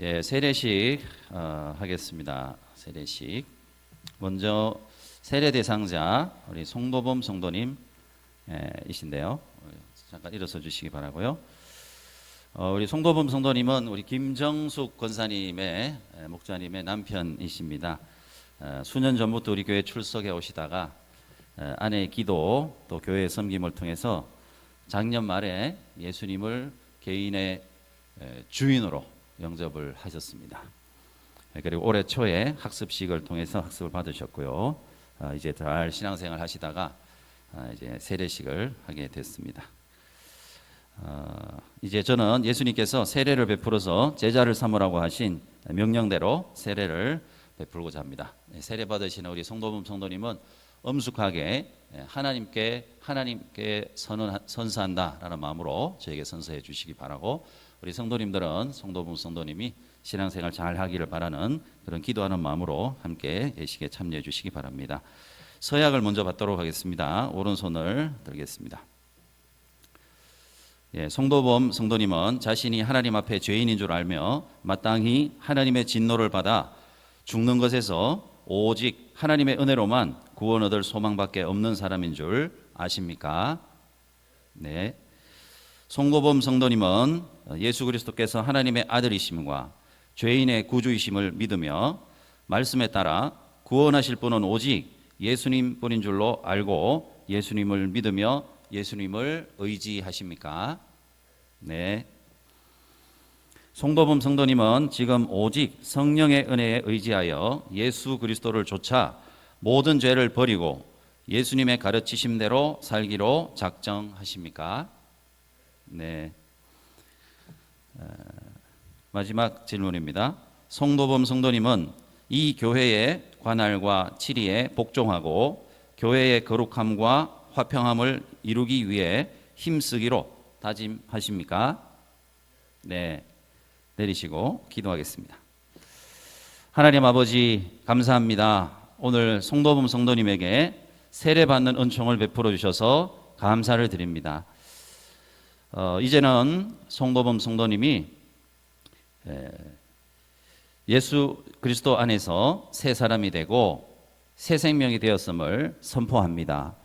예, 세례식 어, 하겠습니다. 세례식. 먼저 세례 대상자 우리 송도범 성도님 예, 이신데요. 잠깐 일어서 주시기 바라고요. 어, 우리 송도범 성도님은 우리 김정숙 권사님의 예, 목자님의 남편이십니다. 어, 수년 전부터 우리 교회 출석해 오시다가 어, 아내의 기도 또 교회 섬김을 통해서 작년 말에 예수님을 개인의 에, 주인으로 영접을 하셨습니다. 예, 그리고 올해 초에 학습식을 통해서 학습을 받으셨고요. 아, 이제 잘 신앙생활 하시다가 아, 이제 세례식을 하게 됐습니다. 어, 이제 저는 예수님께서 세례를 베풀어서 제자를 삼으라고 하신 명령대로 세례를 베풀고자 합니다. 예, 세례 받으시는 우리 성도범 성도님은 엄숙하게 예, 하나님께 하나님께 선언 선사한다라는 마음으로 저에게 선서해 주시기 바라고 우리 성도님들은 성도범 성도님이 신앙생활 잘 하기를 바라는 그런 기도하는 마음으로 함께 예식에 참여해 주시기 바랍니다. 서약을 먼저 받도록 하겠습니다. 오른손을 들겠습니다. 예, 송도범 성도님은 자신이 하나님 앞에 죄인인 줄 알며 마땅히 하나님의 진노를 받아 죽는 것에서 오직 하나님의 은혜로만 구원 얻을 소망밖에 없는 사람인 줄 아십니까? 네. 송도범 성도님은 예수 그리스도께서 하나님의 아들이심과 죄인의 구주이심을 믿으며 말씀에 따라 구원하실 분은 오직 예수님뿐인 줄로 알고 예수님을 믿으며 예수님을 의지하십니까? 네. 송도범 성도님은 지금 오직 성령의 은혜에 의지하여 예수 그리스도를 쫓아 모든 죄를 버리고 예수님의 가르치심대로 살기로 작정하십니까? 네. 어, 마지막 질문입니다. 송도범 성도님은 이 교회의 관할과 치리에 복종하고 교회의 거룩함과 화평함을 이루기 위해 힘쓰기로 다짐하십니까? 네. 내리시고 기도하겠습니다. 하나님 아버지 감사합니다. 오늘 송도범 성도님에게 세례 받는 은총을 베풀어 주셔서 감사를 드립니다. 어, 이제는 송도범 성도님이 에, 예수 그리스도 안에서 새 사람이 되고 새 생명이 되었음을 선포합니다.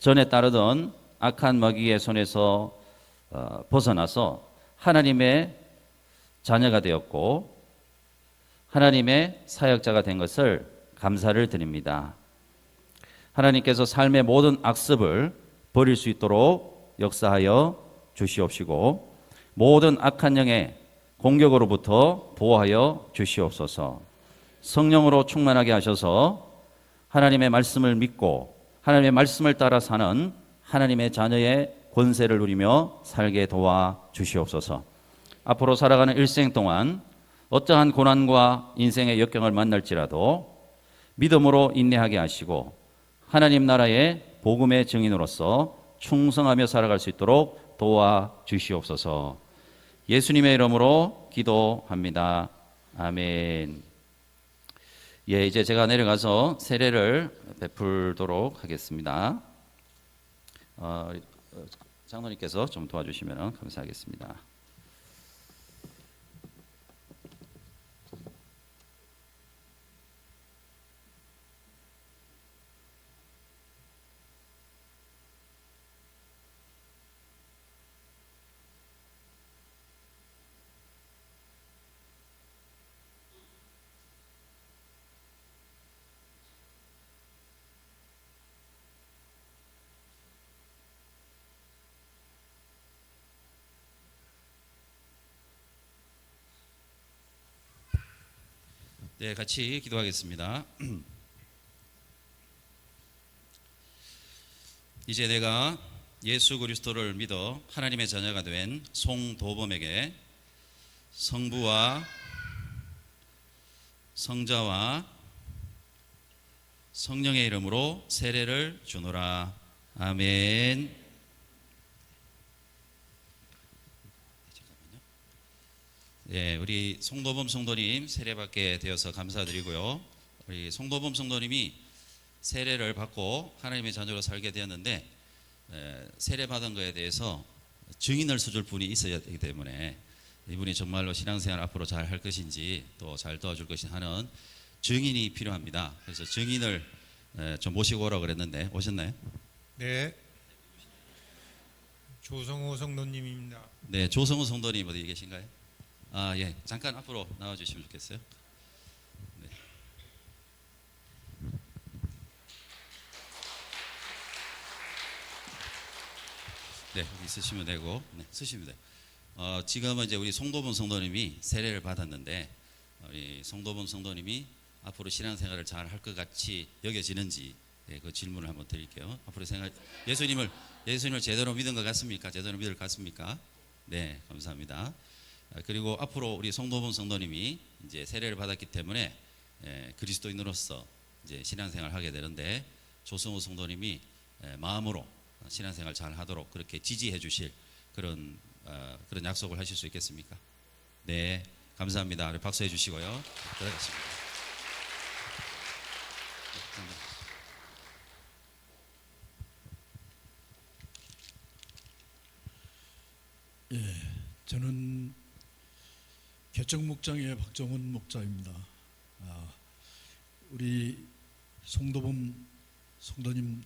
전에 따르던 악한 마귀의 손에서 어, 벗어나서 하나님의 자녀가 되었고 하나님의 사역자가 된 것을 감사를 드립니다. 하나님께서 삶의 모든 악습을 버릴 수 있도록 역사하여 주시옵시고 모든 악한 영의 공격으로부터 보호하여 주시옵소서. 성령으로 충만하게 하셔서 하나님의 말씀을 믿고 하나님의 말씀을 따라 사는 하나님의 자녀의 권세를 누리며 살게 도와 주시옵소서. 앞으로 살아가는 일생 동안 어떠한 고난과 인생의 역경을 만날지라도 믿음으로 인내하게 하시고 하나님 나라의 복음의 증인으로서 충성하며 살아갈 수 있도록 도와 주시옵소서. 예수님의 이름으로 기도합니다. 아멘. 예, 이제 제가 내려가서 세례를 베풀도록 하겠습니다. 어, 장로님께서 좀 도와주시면 감사하겠습니다. 네, 같이 기도하겠습니다. 이제 내가 예수 그리스도를 믿어 하나님의 자녀가 된 송도범에게 성부와 성자와 성령의 이름으로 세례를 주노라. 아멘. 예, 우리 송도범 성도님 세례받게 되어서 감사드리고요. 우리 송도범 성도님이 세례를 받고 하나님의 자녀로 살게 되었는데 에, 세례 받은 것에 대해서 증인을 써줄 분이 있어야 되기 때문에 이분이 정말로 신앙생활 앞으로 잘 할 것인지 또 잘 도와줄 것인지 하는 증인이 필요합니다. 그래서 증인을 에, 좀 모시고 오라고 그랬는데 오셨나요? 네. 조성호 성도님입니다. 네, 조성우 성도님 어디 계신가요? 아, 예. 잠깐 앞으로 나와 주시면 좋겠어요. 네. 네, 여기 쓰시면 되고, 네, 쓰시면 돼요. 어, 지금은 이제 우리 송도분 성도님이 세례를 받았는데, 우리 송도분 성도님이 앞으로 신앙생활을 잘 할 것 같이 여겨지는지 네, 그 질문을 한번 드릴게요. 앞으로 생활 예수님을 예수님을 제대로 믿은 것 같습니까? 제대로 믿을 것 같습니까? 네, 감사합니다. 아, 그리고 앞으로 우리 송도분 성도님이 이제 세례를 받았기 때문에 예, 그리스도인으로서 이제 신앙생활 하게 되는데 조성우 성도님이 예, 마음으로 신앙생활 잘 하도록 그렇게 지지해 주실 그런 어, 그런 약속을 하실 수 있겠습니까? 네, 감사합니다. 박수해 주시고요. 들어가겠습니다. 네, 감사합니다. 저는 개정 목장의 박정훈 목자입니다. 아, 우리 송도범 성도님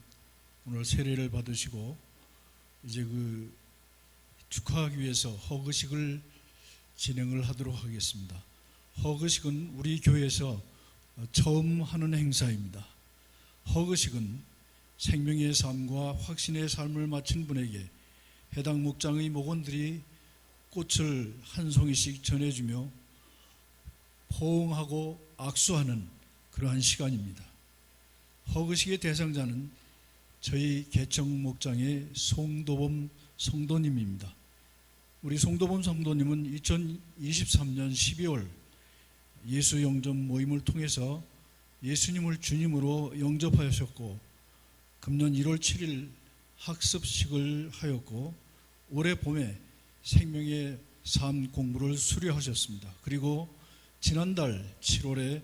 오늘 세례를 받으시고 이제 그 축하하기 위해서 허그식을 진행을 하도록 하겠습니다. 허그식은 우리 교회에서 처음 하는 행사입니다. 허그식은 생명의 삶과 확신의 삶을 마친 분에게 해당 목장의 목원들이 꽃을 한 송이씩 전해주며 포옹하고 악수하는 그러한 시간입니다. 허그식의 대상자는 저희 개청 목장의 송도범 성도님입니다. 우리 송도범 성도님은 2023년 12월 예수 영접 모임을 통해서 예수님을 주님으로 영접하셨고 금년 1월 7일 학습식을 하였고 올해 봄에 생명의 삶 공부를 수료하셨습니다. 그리고 지난달 7월에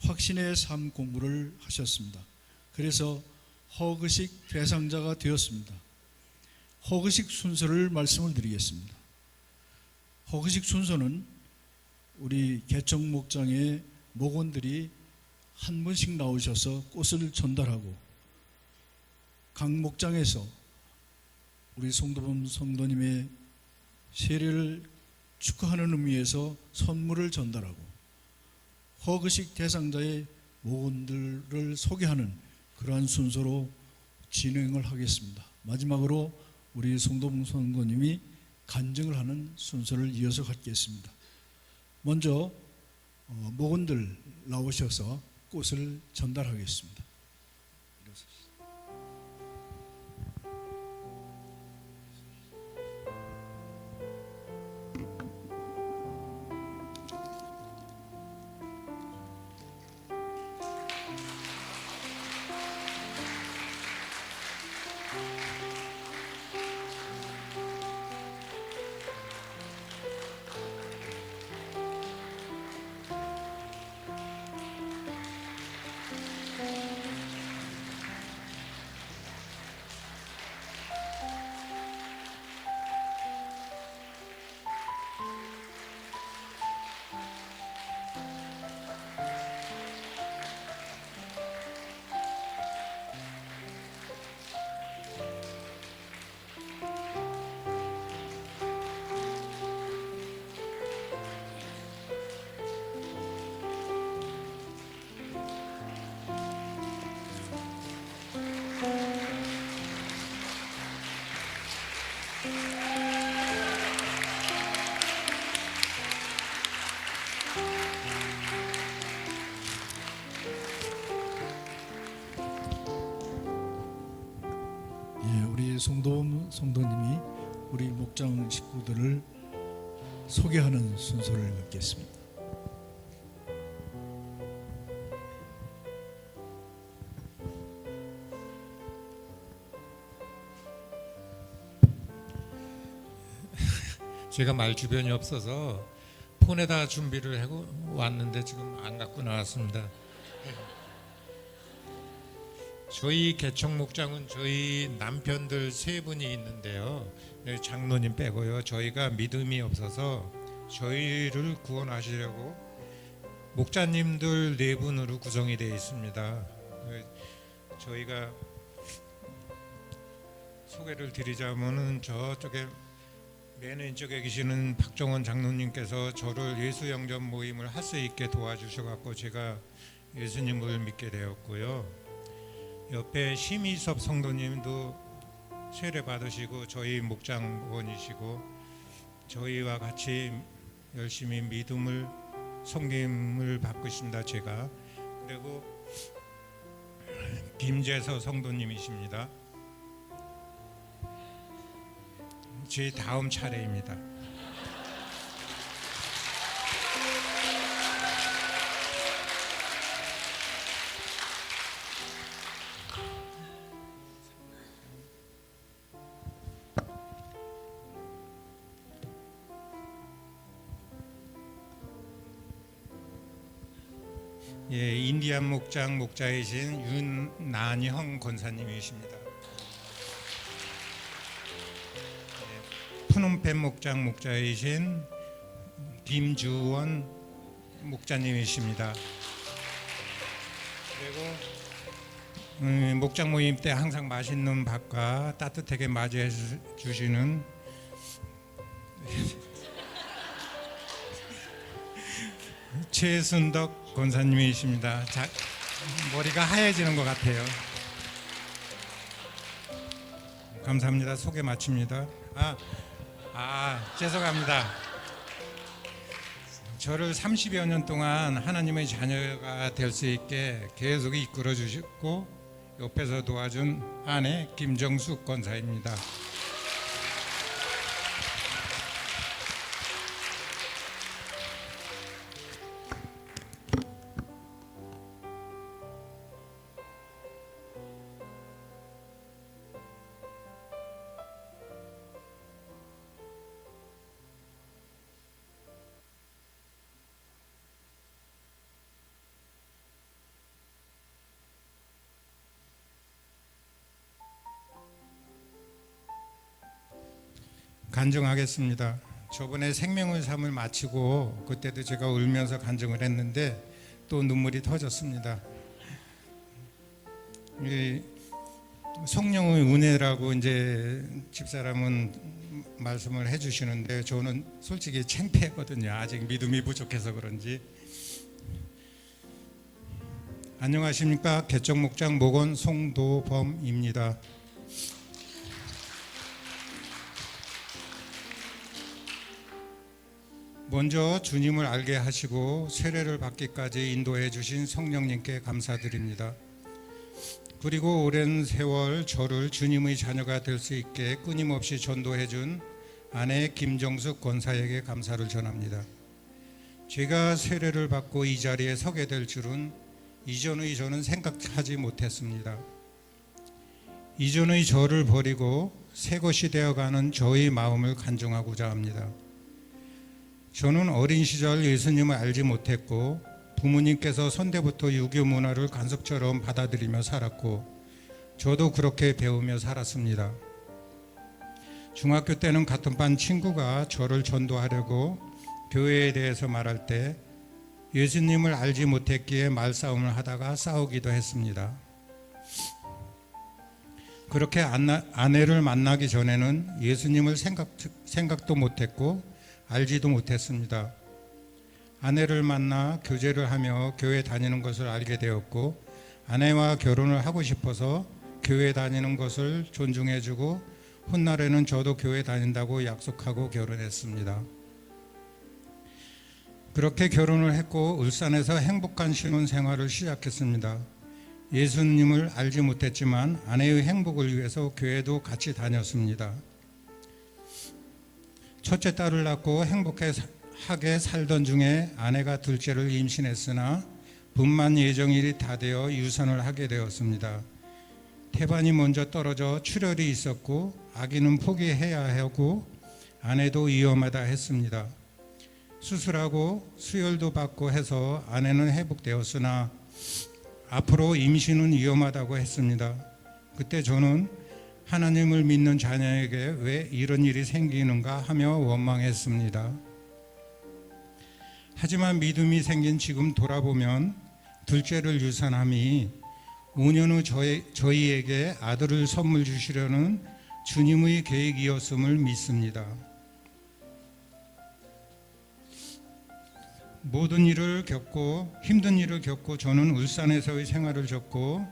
확신의 삶 공부를 하셨습니다. 그래서 허그식 대상자가 되었습니다. 허그식 순서를 말씀을 드리겠습니다. 허그식 순서는 우리 개정 목장의 목원들이 한 분씩 나오셔서 꽃을 전달하고 각 목장에서 우리 송도범 성도님의 세례를 축하하는 의미에서 선물을 전달하고 허그식 대상자의 모건들을 소개하는 그러한 순서로 진행을 하겠습니다. 마지막으로 우리 송도봉 성도님이 간증을 하는 순서를 이어서 갖겠습니다. 먼저 어, 모건들 나오셔서 꽃을 전달하겠습니다. 성도님이 우리 목장 식구들을 소개하는 순서를 갖겠습니다. 제가 말 주변이 없어서 폰에다 준비를 하고 왔는데 지금 안 갖고 나왔습니다. 저희 개청 목장은 저희 남편들 세 분이 있는데요. 네, 장로님 빼고요. 저희가 믿음이 없어서 저희를 구원하시려고 목자님들 네 분으로 구성이 되어 있습니다. 그 저희가 소개를 드리자면은 저쪽에 맨 왼쪽에 계시는 박정원 장로님께서 저를 예수 영접 모임을 할 수 있게 도와주셔 갖고 제가 예수님을 믿게 되었고요. 옆에 심희섭 성도님도 세례 받으시고 저희 목장원이시고 저희와 같이 열심히 믿음을 섬김을 받고 있습니다. 제가 그리고 김재서 성도님이십니다. 제 다음 차례입니다. 목장 목자이신 윤난형 권사님이십니다. 예, 푸놈펜 목장 목자이신 김주원 목자님이십니다. 그리고 음, 목장 모임 때 항상 맛있는 밥과 따뜻하게 맞이해 주- 주시는 최순덕 권사님이십니다. 자, 머리가 하얘지는 것 같아요. 감사합니다. 소개 마칩니다. 아, 아, 죄송합니다. 저를 30여 년 동안 하나님의 자녀가 될 수 있게 계속 이끌어 주셨고 옆에서 도와준 아내 김정숙 권사입니다. 간증하겠습니다. 저번에 생명의 삶을 마치고 그때도 제가 울면서 간증을 했는데 또 눈물이 터졌습니다. 이 성령의 은혜라고 이제 집사람은 말씀을 해주시는데 저는 솔직히 창피했거든요. 아직 믿음이 부족해서 그런지. 안녕하십니까 개정목장 목원 송도범입니다. 먼저 주님을 알게 하시고 세례를 받기까지 인도해 주신 성령님께 감사드립니다. 그리고 오랜 세월 저를 주님의 자녀가 될 수 있게 끊임없이 전도해 준 아내 김정숙 권사에게 감사를 전합니다. 제가 세례를 받고 이 자리에 서게 될 줄은 이전의 저는 생각하지 못했습니다. 이전의 저를 버리고 새 것이 되어가는 저의 마음을 간증하고자 합니다. 저는 어린 시절 예수님을 알지 못했고 부모님께서 선대부터 유교 문화를 간섭처럼 받아들이며 살았고 저도 그렇게 배우며 살았습니다. 중학교 때는 같은 반 친구가 저를 전도하려고 교회에 대해서 말할 때 예수님을 알지 못했기에 말싸움을 하다가 싸우기도 했습니다. 그렇게 아내를 만나기 전에는 예수님을 생각, 생각도 못했고 알지도 못했습니다. 아내를 만나 교제를 하며 교회 다니는 것을 알게 되었고 아내와 결혼을 하고 싶어서 교회 다니는 것을 존중해주고 훗날에는 저도 교회 다닌다고 약속하고 결혼했습니다. 그렇게 결혼을 했고 울산에서 행복한 신혼 생활을 시작했습니다. 예수님을 알지 못했지만 아내의 행복을 위해서 교회도 같이 다녔습니다. 첫째 딸을 낳고 행복하게 살던 중에 아내가 둘째를 임신했으나 분만 예정일이 다 되어 유산을 하게 되었습니다. 태반이 먼저 떨어져 출혈이 있었고 아기는 포기해야 하고 아내도 위험하다 했습니다. 수술하고 수혈도 받고 해서 아내는 회복되었으나 앞으로 임신은 위험하다고 했습니다. 그때 저는 하나님을 믿는 자녀에게 왜 이런 일이 생기는가 하며 원망했습니다. 하지만 믿음이 생긴 지금 돌아보면 둘째를 유산함이 5년 후 저희, 저희에게 아들을 선물 주시려는 주님의 계획이었음을 믿습니다. 모든 일을 겪고 힘든 일을 겪고 저는 울산에서의 생활을 접고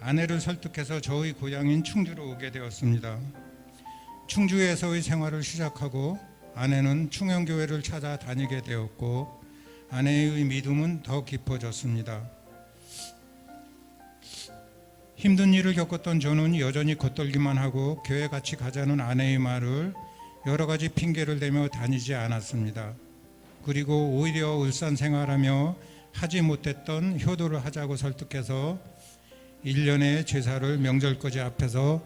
아내를 설득해서 저의 고향인 충주로 오게 되었습니다. 충주에서의 생활을 시작하고 아내는 충영교회를 찾아 다니게 되었고 아내의 믿음은 더 깊어졌습니다. 힘든 일을 겪었던 저는 여전히 겉돌기만 하고 교회 같이 가자는 아내의 말을 여러 가지 핑계를 대며 다니지 않았습니다. 그리고 오히려 울산 생활하며 하지 못했던 효도를 하자고 설득해서 1년의 제사를 명절거지 앞에서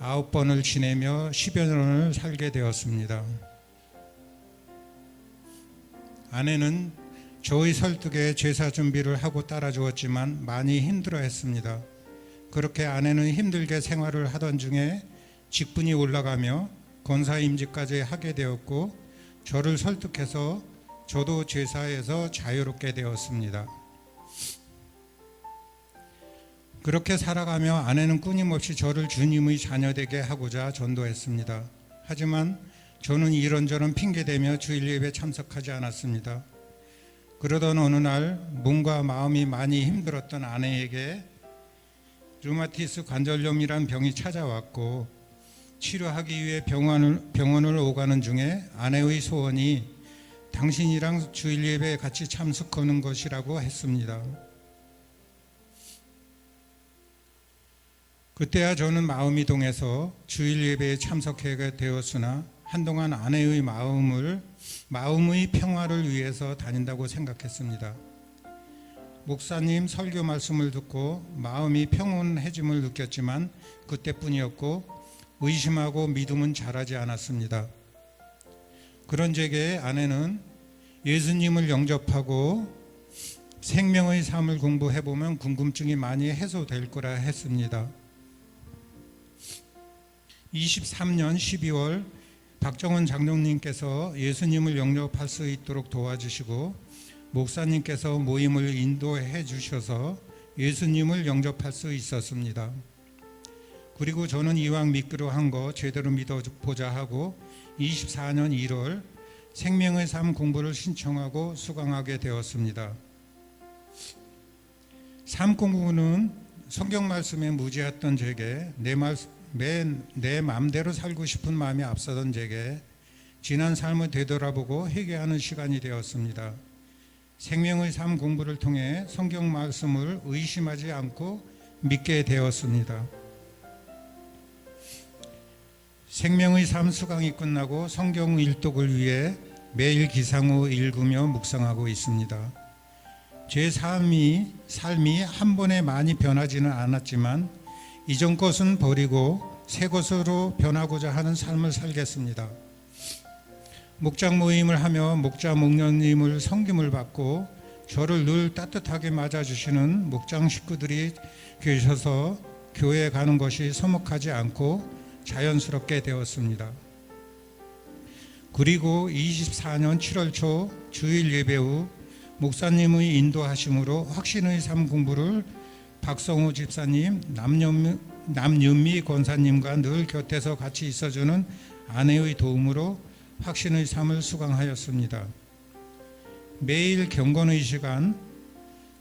아홉 번을 지내며 10여 년을 살게 되었습니다. 아내는 저의 설득에 제사 준비를 하고 따라주었지만 많이 힘들어 했습니다. 그렇게 아내는 힘들게 생활을 하던 중에 직분이 올라가며 권사 임직까지 하게 되었고 저를 설득해서 저도 제사에서 자유롭게 되었습니다. 그렇게 살아가며 아내는 끊임없이 저를 주님의 자녀되게 하고자 전도했습니다. 하지만 저는 이런저런 핑계대며 주일 예배 참석하지 않았습니다. 그러던 어느 날 몸과 마음이 많이 힘들었던 아내에게 류마티스 관절염이란 병이 찾아왔고 치료하기 위해 병원을, 병원을 오가는 중에 아내의 소원이 당신이랑 주일 예배에 같이 참석하는 것이라고 했습니다. 그때야 저는 마음이 동해서 주일 예배에 참석하게 되었으나 한동안 아내의 마음을 마음의 평화를 위해서 다닌다고 생각했습니다. 목사님 설교 말씀을 듣고 마음이 평온해짐을 느꼈지만 그때뿐이었고 의심하고 믿음은 자라지 않았습니다. 그런 제게 아내는 예수님을 영접하고 생명의 삶을 공부해 보면 궁금증이 많이 해소될 거라 했습니다. 23년 12월 박정원 장로님께서 예수님을 영접할 수 있도록 도와주시고 목사님께서 모임을 인도해 주셔서 예수님을 영접할 수 있었습니다. 그리고 저는 이왕 믿기로 한 거 제대로 믿어보자 하고 24년 1월 생명의 삶 공부를 신청하고 수강하게 되었습니다. 삶 공부는 성경 말씀에 무지했던 제게 내, 말, 내, 내 마음대로 살고 싶은 마음이 앞서던 제게 지난 삶을 되돌아보고 회개하는 시간이 되었습니다. 생명의 삶 공부를 통해 성경 말씀을 의심하지 않고 믿게 되었습니다. 생명의 삶 수강이 끝나고 성경 일독을 위해 매일 기상 후 읽으며 묵상하고 있습니다. 제 삶이 삶이 한 번에 많이 변하지는 않았지만 이전 것은 버리고 새 것으로 변하고자 하는 삶을 살겠습니다. 목장 모임을 하며 목자 목녀님을 섬김을 받고 저를 늘 따뜻하게 맞아주시는 목장 식구들이 계셔서 교회에 가는 것이 서먹하지 않고 자연스럽게 되었습니다. 그리고 24년 7월 초 주일 예배 후 목사님의 인도하심으로 확신의 삶 공부를 박성우 집사님, 남윤미, 남윤미 권사님과 늘 곁에서 같이 있어주는 아내의 도움으로 확신의 삶을 수강하였습니다. 매일 경건의 시간,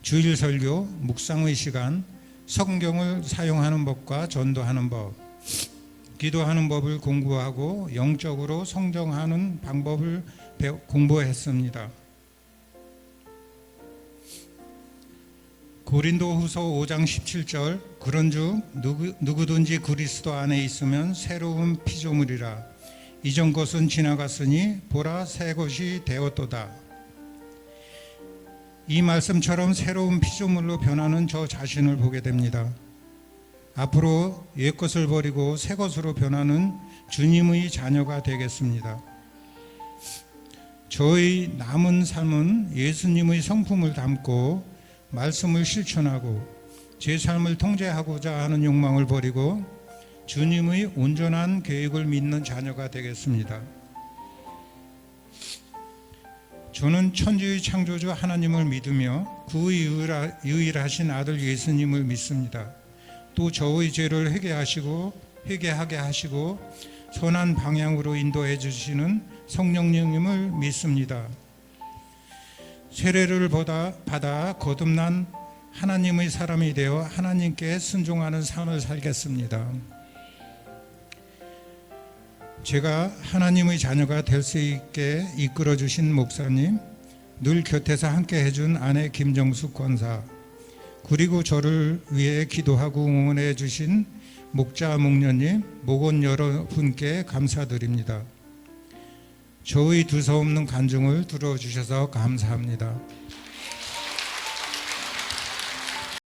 주일 설교, 묵상의 시간, 성경을 사용하는 법과 전도하는 법, 기도하는 법을 공부하고 영적으로 성장하는 방법을 공부했습니다. 고린도후서 5장 17절 그런즉 누구, 누구든지 그리스도 안에 있으면 새로운 피조물이라 이전 것은 지나갔으니 보라 새 것이 되었도다. 이 말씀처럼 새로운 피조물로 변하는 저 자신을 보게 됩니다. 앞으로 옛 것을 버리고 새 것으로 변하는 주님의 자녀가 되겠습니다. 저의 남은 삶은 예수님의 성품을 담고 말씀을 실천하고 제 삶을 통제하고자 하는 욕망을 버리고 주님의 온전한 계획을 믿는 자녀가 되겠습니다. 저는 천지의 창조주 하나님을 믿으며 유일하- 유일하신 아들 예수님을 믿습니다. 또 저의 죄를 회개하시고 회개하게 하시고 선한 방향으로 인도해 주시는 성령님을 믿습니다. 세례를 보다 받아 거듭난 하나님의 사람이 되어 하나님께 순종하는 삶을 살겠습니다. 제가 하나님의 자녀가 될 수 있게 이끌어 주신 목사님, 늘 곁에서 함께 해준 아내 김정숙 권사, 그리고 저를 위해 기도하고 응원해 주신 목자 목녀님, 목원 여러분께 감사드립니다. 저의 두서없는 간증을 들어주셔서 감사합니다.